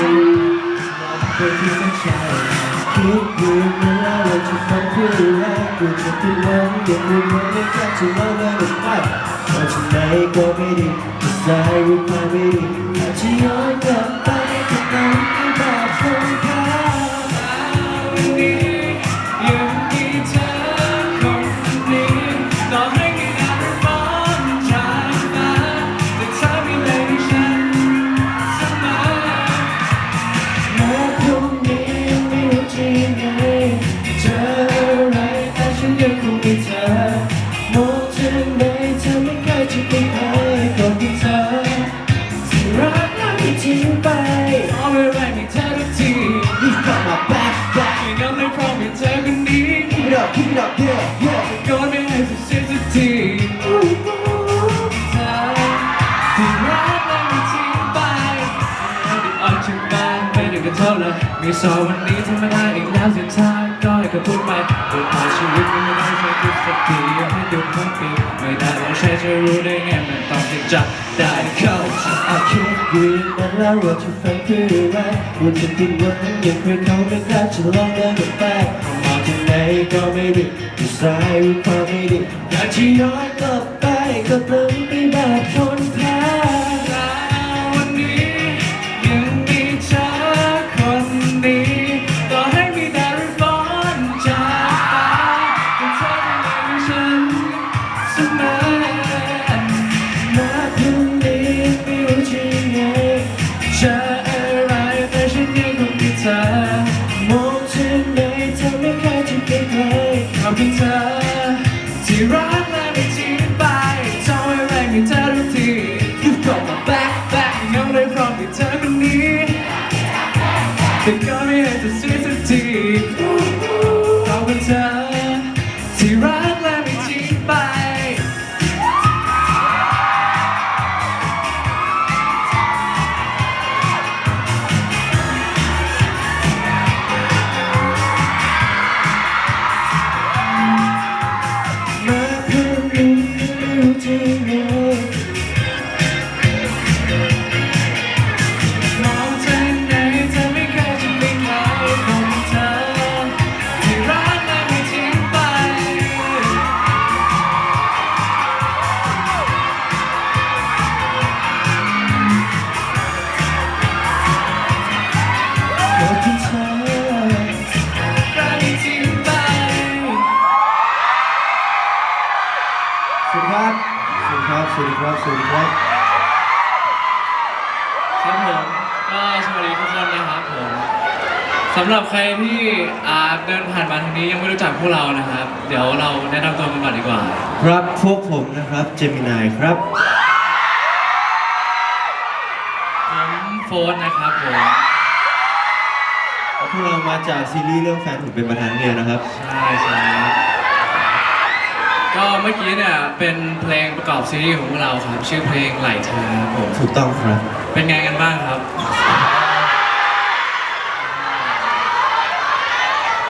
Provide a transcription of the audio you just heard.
กเธอที่ต้องใช้คิดอยู่เมื่อเราจะฟังเพื่อดูแลกูจะเป็นวันอย่างมึงไม่กล้าจะเล่าเรื่ไปแต่ฉันไหก็ไม่ดีใจว่าไม่ดีอาจจะย้อนกลับ it up keep it up yeah yeah ก่อนไม่ให้สุดสิ้นสักทีเธอที่รักและไม่ทิ้งไปได้ออกจากบ้านไม่ได้กระเท่าเลยมีสองวันนี้ทำไม่ได้อีกแล้วสุดท้ายก็ให้กับพูดไปเปิดผ่านชีวิตไม่ได้ใช้ทุกสักทียากให้ดูทั้งปีไม่ได้ลองใช้จะรู้ได้ไงมันต้องที่จะได้เข้าใจ I can't breathe นั้นแล้วว่าจะฟังคืออะไรว่าจะผิดหวังยังเคยเขาไม่กล้จะลองเดินกลับไป มองที่ไหนก็ไม่ดีจะสายรือความไม่ดีอยากจะย้อนกลับไปก็ต้องไปแบบชนแพ้ ที่เธอที่รัก วัสดีครับสวัสดีครับ สวัสดีครับ ครับผมก็สวัสดีทุกคนนะครับผมสำหรับใครที่อาเดินผ่านมาทางนี้ยังไม่รู้จักพวกเรานะครับ เดี๋ยวเราแนะนำตัวกันก่อนดีกว่า ครับพวกผมนะครับ เจมินายครับ ผมโฟนนะครับผม พวกเรามาจากซีรีส์เรื่องแฟนผมเป็นประธานเนี่ยนะครับ ใช่ใช่ ก็เมื่อกี้เนี่ยเป็นเพลงประกอบซีรีส์ของพวกเราครับชื่อเพลงไหลเธอครับผมถูกต้องครับ เป็นไงกันบ้างครับส